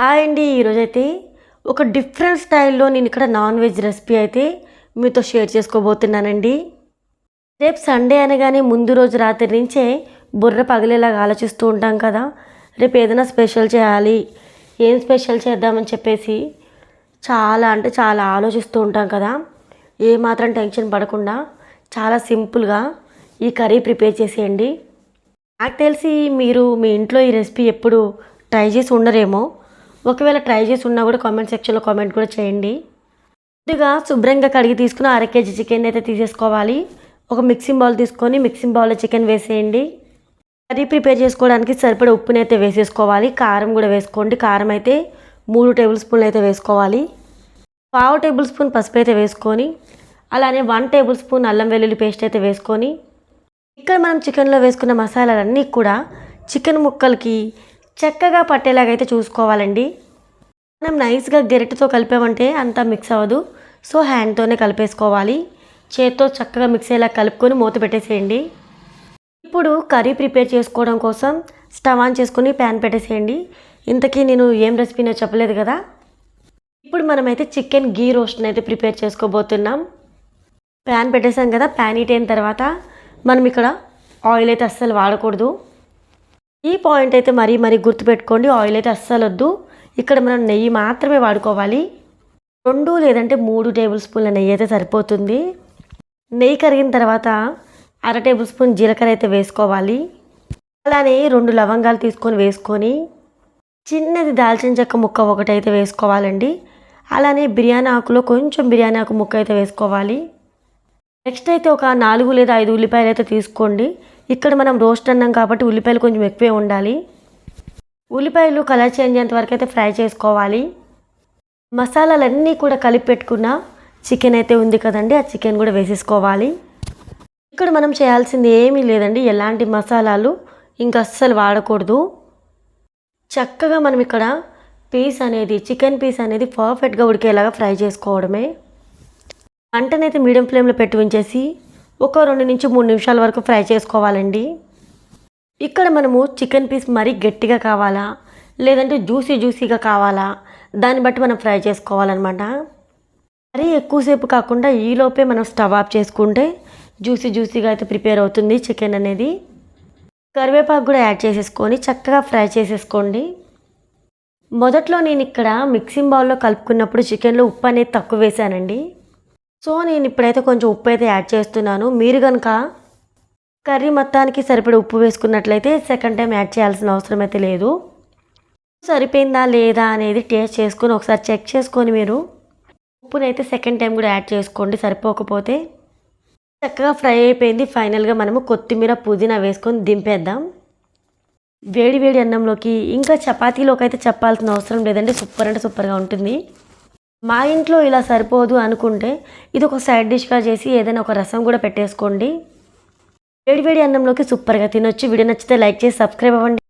Hi అండి ఈరోజైతే ఒక డిఫరెంట్ స్టైల్లో నేను ఇక్కడ నాన్ వెజ్ రెసిపీ అయితే మీతో షేర్ చేసుకోబోతున్నానండి. రేపు సండే అనగానే ముందు రోజు రాత్రి నుంచే బుర్ర పగిలేలాగా ఆలోచిస్తూ ఉంటాం కదా రేపు ఏదైనా స్పెషల్ చేయాలి ఏం స్పెషల్ చేద్దామని చెప్పేసి చాలా అంటే చాలా ఆలోచిస్తూ ఉంటాం కదా. ఏ మాత్రం టెన్షన్ పడకుండా చాలా సింపుల్గా ఈ కర్రీ ప్రిపేర్ చేసేయండి. నాకు తెలిసి మీరు మీ ఇంట్లో ఈ రెసిపీ ఎప్పుడు ట్రై చేసి ఉండరేమో ఒకవేళ ట్రై చేసి ఉన్నా కూడా కామెంట్ సెక్షన్లో కామెంట్ కూడా చేయండి. ముందుగా శుభ్రంగా కడిగి తీసుకుని అర కేజీ చికెన్ అయితే తీసేసుకోవాలి. ఒక మిక్సింగ్ బౌల్ తీసుకొని మిక్సింగ్ బౌల్లో చికెన్ వేసేయండి. కర్రీ ప్రిపేర్ చేసుకోవడానికి సరిపడే ఉప్పుని అయితే వేసేసుకోవాలి. కారం కూడా వేసుకోండి. కారం అయితే మూడు టేబుల్ స్పూన్లు అయితే వేసుకోవాలి. పావు టేబుల్ స్పూన్ పసుపు అయితే వేసుకొని అలానే వన్ టేబుల్ స్పూన్ అల్లం వెల్లుల్లి పేస్ట్ అయితే వేసుకొని ఇక్కడ మనం చికెన్లో వేసుకున్న మసాలాలన్నీ కూడా చికెన్ ముక్కలకి చక్కగా పట్టేలాగైతే చూసుకోవాలండి. మనం నైస్గా గెరటితో కలిపామంటే అంతా మిక్స్ అవ్వదు. సో హ్యాండ్తోనే కలిపేసుకోవాలి. చేత్తో చక్కగా మిక్స్ అయ్యేలా కలుపుకొని మూత పెట్టేసేయండి. ఇప్పుడు కర్రీ ప్రిపేర్ చేసుకోవడం కోసం స్టవ్ ఆన్ చేసుకొని ప్యాన్ పెట్టేసేయండి. ఇంతకీ నేను ఏం రెసిపీనో చెప్పలేదు కదా. ఇప్పుడు మనమైతే చికెన్ గీ రోస్ట్ని అయితే ప్రిపేర్ చేసుకోబోతున్నాం. ప్యాన్ పెట్టేసాం కదా ప్యాన్ హీట్ అయిన తర్వాత మనం ఇక్కడ ఆయిల్ అయితే అస్సలు వాడకూడదు. ఈ పాయింట్ అయితే మరీ మరీ గుర్తుపెట్టుకోండి ఆయిల్ అయితే అస్సలు వద్దు ఇక్కడ మనం నెయ్యి మాత్రమే వాడుకోవాలి. రెండు లేదంటే మూడు టేబుల్ స్పూన్ల నెయ్యి అయితే సరిపోతుంది. నెయ్యి కరిగిన తర్వాత అర టేబుల్ స్పూన్ జీలకర్ర అయితే వేసుకోవాలి. అలానే రెండు లవంగాలు తీసుకొని వేసుకొని చిన్నది దాల్చిన చెక్క ముక్క ఒకటైతే వేసుకోవాలండి. అలానే బిర్యానీ ఆకులో కొంచెం బిర్యానీ ఆకు ముక్క అయితే వేసుకోవాలి. నెక్స్ట్ అయితే ఒక నాలుగు లేదా ఐదు ఉల్లిపాయలు అయితే తీసుకోండి. ఇక్కడ మనం రోస్ట్ అన్నాం కాబట్టి ఉల్లిపాయలు కొంచెం ఎక్కువే ఉండాలి. ఉల్లిపాయలు కలర్ చేంజ్ అయ్యేంత వరకు అయితే ఫ్రై చేసుకోవాలి. మసాలాలన్నీ కూడా కలిపి పెట్టుకున్న చికెన్ అయితే ఉంది కదండి ఆ చికెన్ కూడా వేసేసుకోవాలి. ఇక్కడ మనం చేయాల్సింది ఏమీ లేదండి ఎలాంటి మసాలాలు ఇంకా అస్సలు వాడకూడదు. చక్కగా మనం ఇక్కడ పీస్ అనేది చికెన్ పీస్ అనేది పర్ఫెక్ట్గా ఉడికేలాగా ఫ్రై చేసుకోవడమే. మంటనైతే మీడియం ఫ్లేమ్లో పెట్టి ఉంచేసి ఒక రెండు నుంచి మూడు నిమిషాల వరకు ఫ్రై చేసుకోవాలండి. ఇక్కడ మనము చికెన్ పీస్ మరీ గట్టిగా కావాలా? లేదంటే జ్యూసీ జ్యూసీగా కావాలా? దాన్ని బట్టి మనం ఫ్రై చేసుకోవాలన్నమాట. మరీ ఎక్కువసేపు కాకుండా ఈలోపే మనం స్టవ్ ఆఫ్ చేసుకుంటే జ్యూసీ జ్యూసీగా అయితే ప్రిపేర్ అవుతుంది చికెన్ అనేది. కరివేపాకు కూడా యాడ్ చేసేసుకొని చక్కగా ఫ్రై చేసేసుకోండి. మొదట్లో నేను ఇక్కడ మిక్సింగ్ బౌల్లో కలుపుకున్నప్పుడు చికెన్లో ఉప్పు అనేది తక్కువ వేసానండి. సో నేను ఇప్పుడైతే కొంచెం ఉప్పు అయితే యాడ్ చేస్తున్నాను. మీరు కనుక కర్రీ మొత్తానికి సరిపడే ఉప్పు వేసుకున్నట్లయితే సెకండ్ టైం యాడ్ చేయాల్సిన అవసరం అయితే లేదు. సరిపోయిందా లేదా అనేది టేస్ట్ చేసుకొని ఒకసారి చెక్ చేసుకొని మీరు ఉప్పునైతే సెకండ్ టైం కూడా యాడ్ చేసుకోండి సరిపోకపోతే. చక్కగా ఫ్రై అయిపోయింది. ఫైనల్గా మనము కొత్తిమీర పుదీనా వేసుకొని దింపేద్దాం. వేడి వేడి అన్నంలోకి ఇంకా చపాతీలోకి అయితే చెప్పాల్సిన అవసరం లేదండి. సూపర్ అంటే సూపర్గా ఉంటుంది. మా ఇంట్లో ఇలా సరిపోదు అనుకుంటే ఇది ఒక సైడ్ డిష్గా చేసి ఏదైనా ఒక రసం కూడా పెట్టేసుకోండి. వేడి వేడి అన్నంలోకి సూపర్గా తినొచ్చు. వీడియో నచ్చితే లైక్ చేసి సబ్స్క్రైబ్ అవ్వండి.